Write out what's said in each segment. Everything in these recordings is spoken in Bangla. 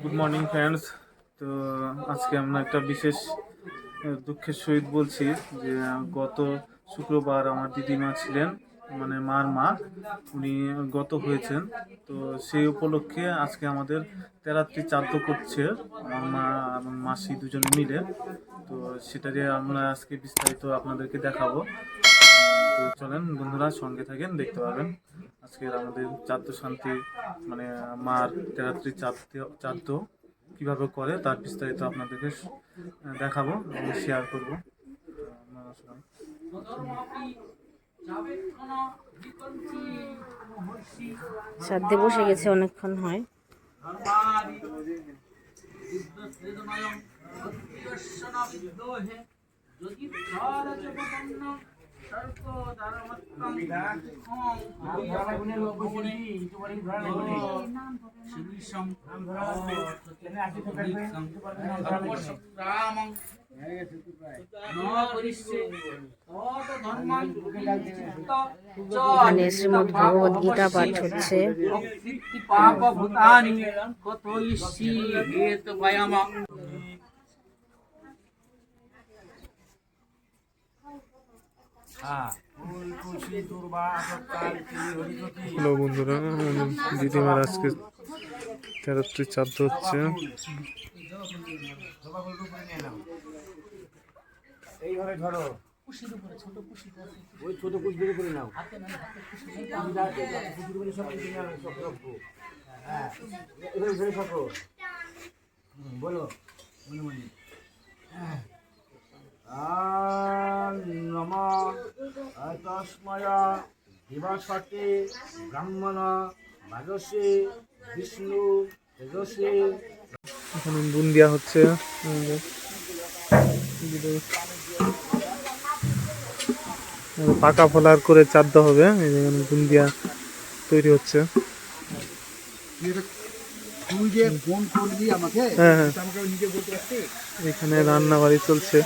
গুড মর্নিং ফ্রেন্ডস তো আজকে আমরা একটা বিশেষ দুঃখের সহিত বলছি যে, গত শুক্রবার আমার দিদিমা ছিলেন মানে মার মা, উনি গত হয়েছেন। তো সেই উপলক্ষে আজকে আমাদের তেরাত্রি চাদ্য করছে, আমার মা এবং মাসি দুজন মিলে। তো সেটাকে আমরা আজকে বিস্তারিত আপনাদেরকে দেখাবো। তো চলেন বন্ধুরা সঙ্গে থাকেন দেখতে পাবেন। আজকের আমাদের চাদ্য শান্তি মানে মার তেরাত্রি চাদ্য চাদ্য কীভাবে করে তার বিস্তারিত আপনাদেরকে দেখাবো এবং শেয়ার করব। সাধ্যে বসে গেছে অনেকক্ষণ হয়। এখানে শ্রীমদ ভগবত গীতা পাঠ হচ্ছে পাপ ভূতানি কত ইসি হেত বয়ামা হ্যাঁ। হ্যালো বন্ধুরা দিদিমার আজকে তেরোটি চাদ্দ হচ্ছে। ওই ছোট কুশির উপরে নাও। নাও হ্যাঁ বলো মনে মনে হ্যাঁ নম তস্ময় দিবসতে ব্রাহ্মণ বাজসে বিষ্ণু তেজসে এখন নুন দেওয়া হচ্ছে। পাকা ফলার করে চাদ্দ হবে। এই যেখানে বুন্দিয়া তৈরি হচ্ছে। হ্যাঁ, হ্যাঁ। এখানে রান্না বাড়ি চলছে।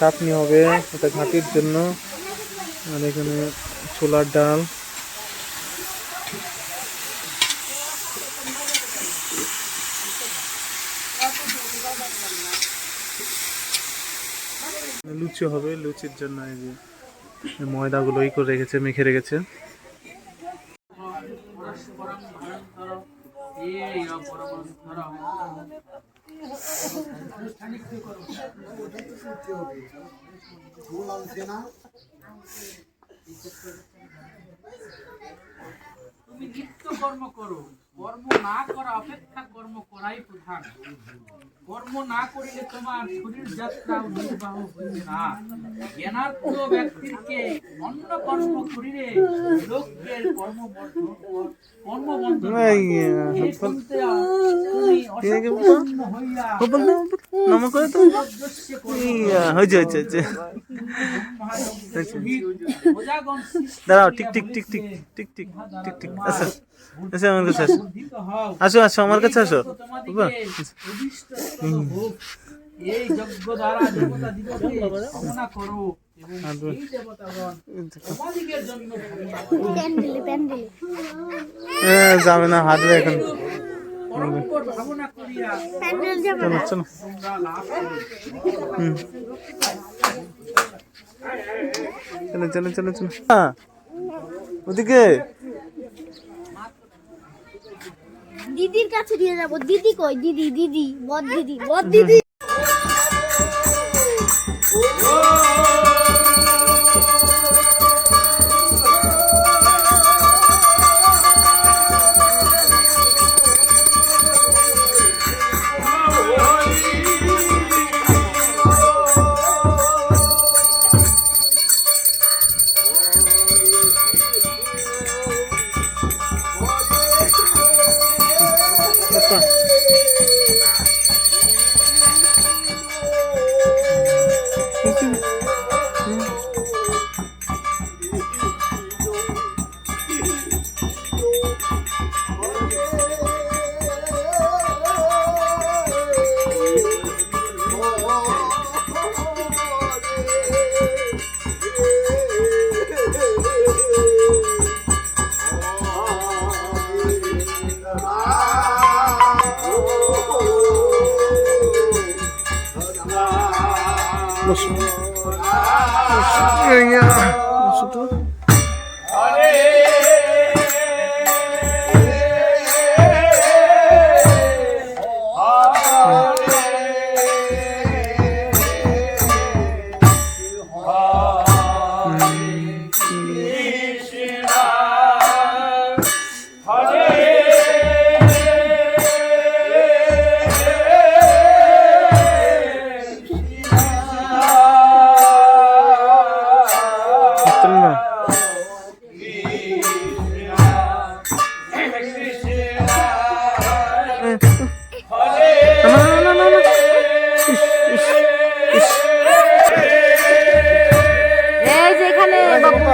চাটনি হবে, এটা ঘাটির জন্য। আর এখানে ছোলার ডাল। লুচি হবে, লুচির জন্য এই যে এই ময়দাগুলো ই করে রেখেছে, মেখে রেখেছে। তুমি নিত্য কর্ম করো। কর্ম না করা অপেক্ষা কর্ম করাই প্রধান। কর্ম না করিলে তোমার শরীর যাত্রা নির্বাহ হইবে না। জ্ঞানার্থ ব্যক্তিকে অন্য কর্ম করিলে লোকের কর্ম কর্ম বন্ধ ইয়া, হয়েছে দাঁড়াও টিক টিক টিক টিক টিক টিক টিক টিক আচ্ছা আচ্ছা আমার কাছে আসো আসো আমার কাছে আসো। বাবা, এই যজ্ঞ দ্বারা দেবতা দিবকে কামনা করো এবং এই দেবতাগণ তোমাদিগের জন্য এ, যাবে না হাঁটবে এখন। পরম্পর ভাবনা করিয়া চলো চলো চলো চলো চলো। হ্যাঁ ওদিকে। দিদির কাছে দিয়ে যাব। দিদি কই? দিদি দিদি বদ দিদি বদ দিদি।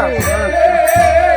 বাবু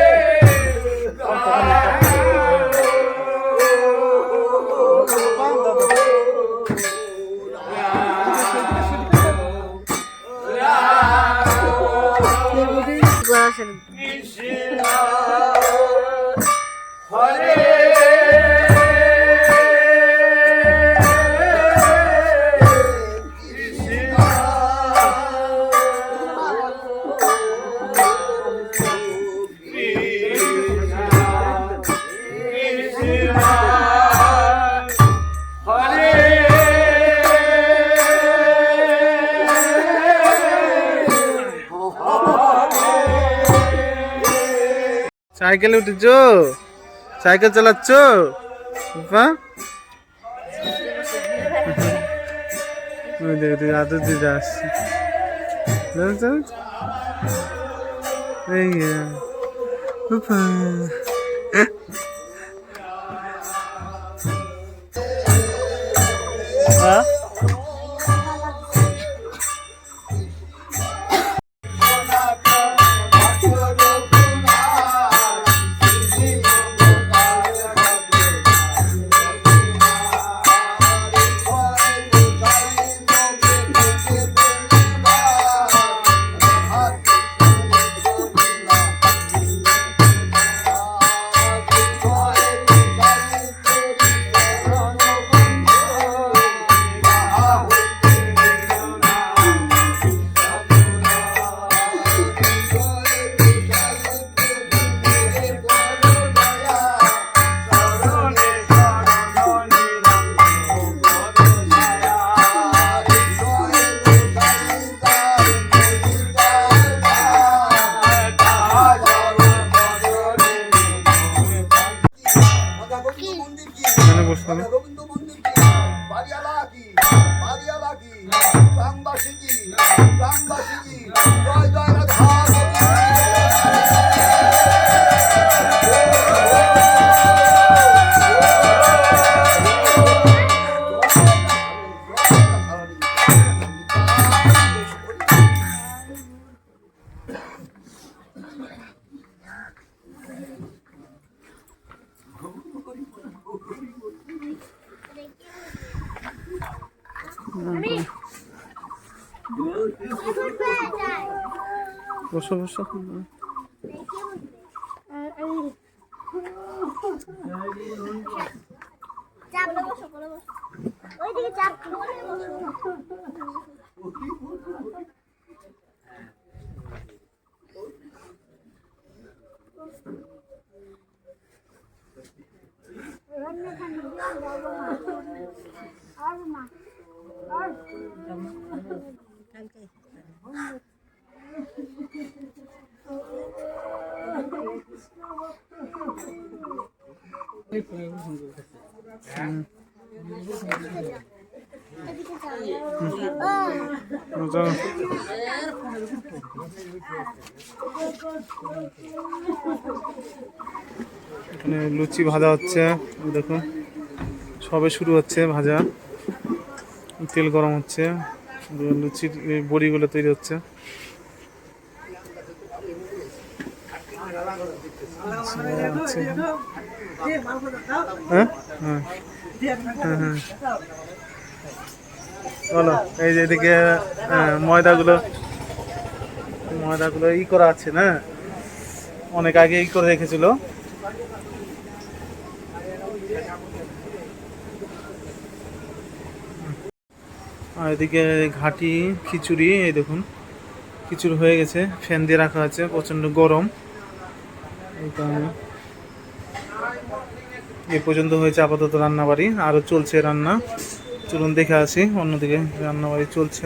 সাইকেলে উঠেছ? সাইকেল চালাচ্ছ? আদর দিতে আসছি। দেখছ? বসো বসো। ওইদিকে চাপ এখানে লুচি ভাজা হচ্ছে দেখুন সবে শুরু হচ্ছে ভাজা। তেল গরম হচ্ছে। লুচির বড়িগুলো তৈরি হচ্ছে আচ্ছা, হ্যাঁ হ্যাঁ হ্যাঁ হ্যাঁ বলো এই যে এদিকে হ্যাঁ, ময়দাগুলো ময়দাগুলো ই করা আছে না? অনেক আগে ই করে রেখেছিল। আর এদিকে ঘাটি খিচুড়ি এই দেখুন। খিচুড়ি হয়ে গেছে ফ্যান দিয়ে রাখা আছে প্রচণ্ড গরম। এ পর্যন্ত হয়েছে আপাতত রান্নাবাড়ি। আরও চলছে রান্না। চলুন দেখে আসি। অন্যদিকে রান্নাবাড়ি চলছে।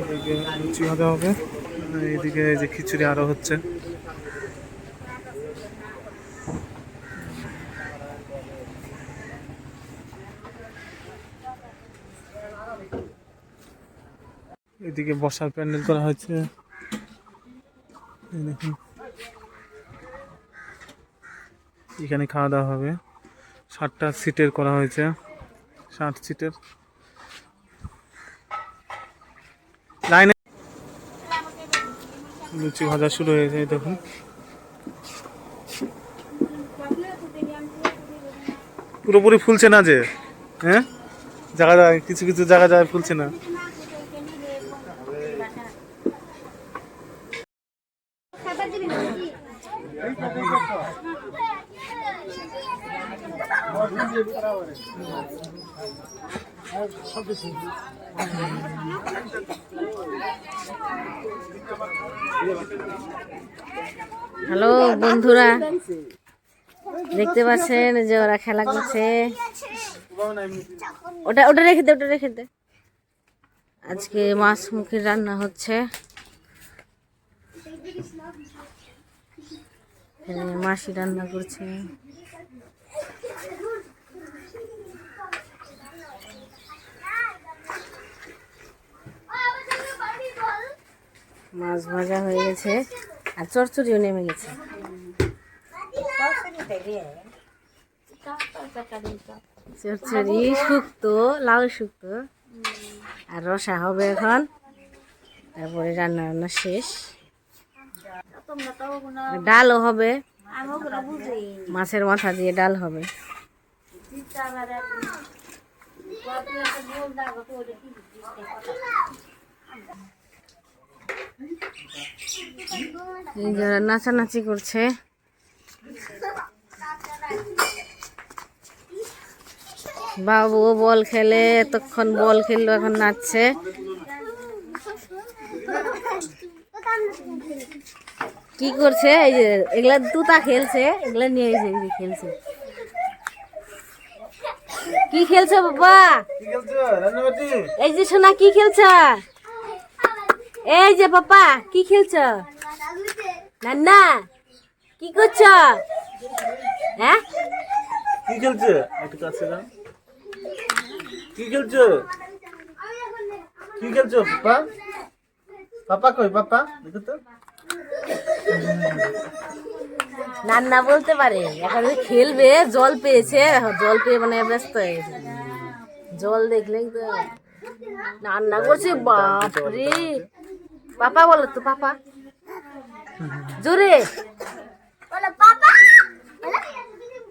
এদিকে লুচি হবে। এই যে খিচুড়ি আরও হচ্ছে। এদিকে বসার প্যান্ডেল করা হয়েছে। দেখুন। এখানে খাওয়া দাওয়া হবে। ষাটটা সিটের করা হয়েছে। ষাট সিটের। লাইনে লুচি ভাজা শুরু হয়েছে দেখুন। পুরোপুরি ফুলছে না যে? হ্যাঁ? জায়গা, কিছু কিছু জায়গা যায়, ফুলছে না। হ্যালো, বন্ধুরা। দেখতে পাচ্ছেন যে ওরা খেলা করছে। ওটা ওটা রেখে দে, ওটা রেখে দে। আজকে মাছ মুখের রান্না হচ্ছে। এখানে মাসি রান্না করছে। মাছ ভাজা হয়ে গেছে আর চরচড়িও নেমে গেছে। চরচড়ি শুক্তো লাউ শুক্তো আর রসা হবে এখন। তারপরে রান্না রান্না শেষ। ডালও হবে। মাছের মাথা দিয়ে ডাল হবে। এই যারা নাচানাচি করছে। বাবু বল খেলে, এতক্ষণ বল খেললো, এখন নাচছে। কি করছে? এই যে, এগুলা তুতা খেলছে, এগুলা নিয়ে এসে খেলছে। কি খেলছো বাবা? এই যে সোনা, কি খেলছ? এই যে পাপা, কি খেলছ? নান্না কি করছ? হ্যাঁ? কি খেলছে? একটু কাছে কি খেলছো? কি খেলছো পাপা? পাপা কই পাপা? দেখো তো। নান্না বলতে পারে এখন খেলবে জল পেয়েছে জল পেয়ে মানে ব্যস্ত হয়ে গেছে। জল দেখলেই তো রান্না করছে বাপরে। পাপা বলো তো পাপা। জোরে। বলো পাপা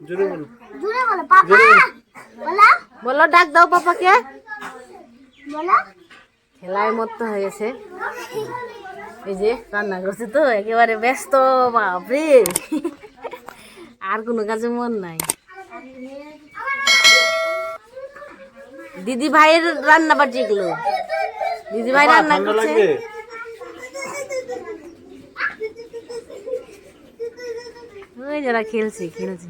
জোরে বলো। জুড়ে বলো পাপা বলো। বলো। ডাক দাও পাপাকে। বলো। খেলায় মত্ত হয়ে গেছে। এই যে রান্না করছে তো একেবারে ব্যস্ত বাপরে। আর কোনো কাজে মন নাই। দিদি ভাইয়ের রান্না বাটি এগুলো দিদি ভাই রান্না করছে লাগবে ওই যারা খেলছে খেলছে।